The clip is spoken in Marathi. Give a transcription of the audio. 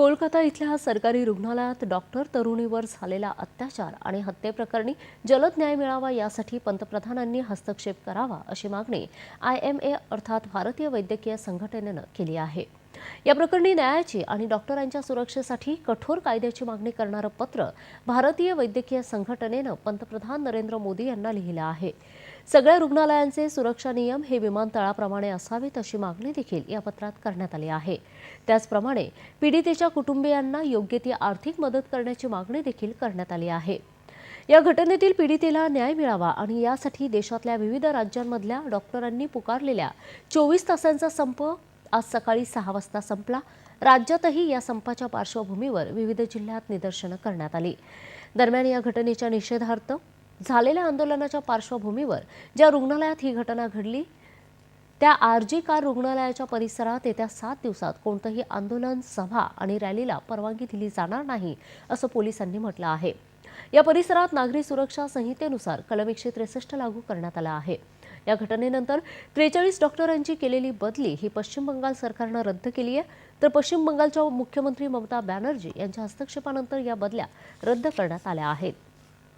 कोलकाता इथल्या सरकारी रुग्णालयात डॉक्टर तरुणीवर झालेला अत्याचार आणि हत्येप्रकरणी जलद न्याय मिळावा यासाठी पंतप्रधानांनी हस्तक्षेप करावा अशी मागणी आय एम ए अर्थात भारतीय वैद्यकीय संघटनेनं केली आहे. या प्रकरणी न्यायाची आणि डॉक्टरांच्या सुरक्षेसाठी कठोर कायद्याची मागणी करणारं पत्र भारतीय वैद्यकीय संघटनेनं पंतप्रधान नरेंद्र मोदी यांना लिहिलं आहे. सगळ्या रुग्णालयांचे सुरक्षा नियम हे विमानतळाप्रमाणे असावेत अशी मागणी देखील या पत्रात करण्यात आली आहे. त्याचप्रमाणे पीडितेच्या कुटुंबियांना योग्य ती आर्थिक मदत करण्याची मागणी देखील करण्यात आली आहे. या घटनेतील पीडितेला न्याय मिळावा आणि यासाठी देशातल्या विविध राज्यांमधल्या डॉक्टरांनी पुकारलेल्या चोवीस तासांचा संप आज सकाळी सहा वाजता संपला. राज्यातही या संपाच्या पार्श्वभूमीवर विविध जिल्ह्यात निदर्शनं करण्यात आली. दरम्यान या घटनेच्या निषेधार्थ झालेल्या आंदोलनाच्या पार्श्वभूमीवर ज्या रुग्णालयात ही घटना घडली त्या आरजी कार रुग्णालयाच्या परिसरात येत्या सात दिवसात कोणतंही आंदोलन सभा आणि रॅलीला परवानगी दिली जाणार नाही असं पोलिसांनी म्हटलं आहे. या परिसरात नागरी सुरक्षा संहितेनुसार कलम एकशे त्रेसष्ट लागू करण्यात आला आहे. या घटनेनंतर त्रेचाळीस डॉक्टरांची केलेली बदली ही पश्चिम बंगाल सरकारनं रद्द केली आहे. तर पश्चिम बंगालच्या मुख्यमंत्री ममता बॅनर्जी यांच्या हस्तक्षेपानंतर या बदल्या रद्द करण्यात आल्या आहेत.